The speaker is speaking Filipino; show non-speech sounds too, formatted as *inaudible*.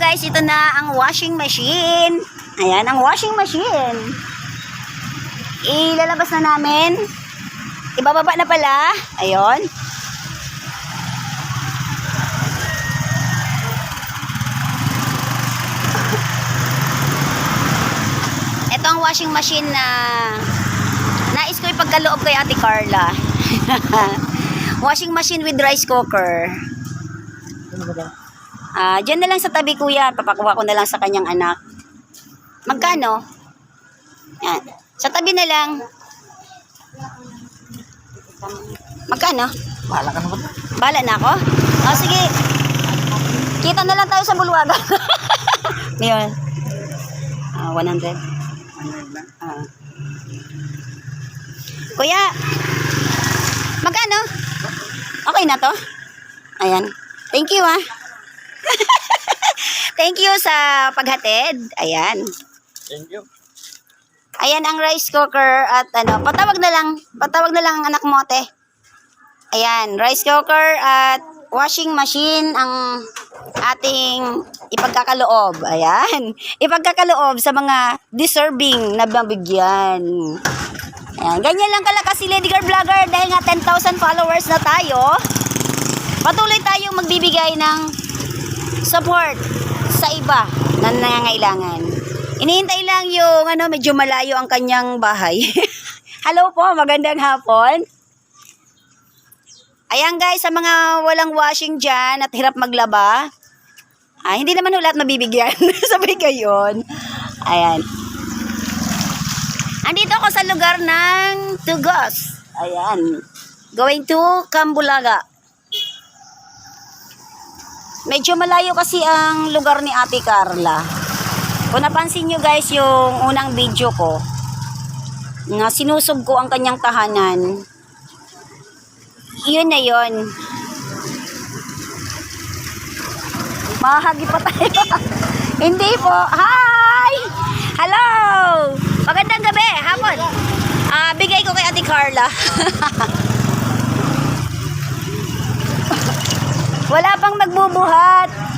guys, ito na ang washing machine. Ayan, ang washing machine. Ilalabas na namin. Ibababa na pala. Ayun. Ito ang washing machine na nais ko ipagkaloob kay Ate Carla. *laughs* washing machine with rice cooker. Ah, diyan na lang sa tabi kuya, papakuha ko na lang sa kanyang anak. Magkano? Yan. Sa tabi na lang. Magkano? Bahala ka na ba? Bala na ako? O sige. Kita na lang tayo sa bulwaga. *laughs* Ngayon. Ah, 100. Ah. Kuya, magkano? Okay na to? Ayan. Thank you ah. *laughs* Thank you sa paghatid. Ayan. Thank you. Ayan ang rice cooker at ano, patawag na lang, patawag na lang ang anak mo, te. Ayan, rice cooker at washing machine ang ating ipagkakaloob. Ayan, *laughs* ipagkakaloob sa mga deserving na mabigyan. Ayan, ganyan lang kalakas si Lady Girl Vlogger dahil nga 10,000 followers na tayo. Patuloy tayong magbibigay ng support sa iba na nangangailangan. Inihintay lang yung ano, medyo malayo ang kanyang bahay. *laughs* Hello po, magandang hapon. Ayan guys, sa mga walang washing dyan at hirap maglaba, ah, hindi naman ulat mabibigyan. *laughs* Sabay gayon. Ayan. Andito ako sa lugar ng Tugos. Ayan. Going to Cambulaga. Medyo malayo kasi ang lugar ni Ate Carla. Kung napansin nyo guys yung unang video ko, na sinusog ko ang kanyang tahanan, yun na yun. Mahagi pa tayo. *laughs* Hindi po. Hi! Hello! Magandang gabi, hapon. Ah, bigay ko kay Ate Carla. *laughs* Wala pang magbubuhat.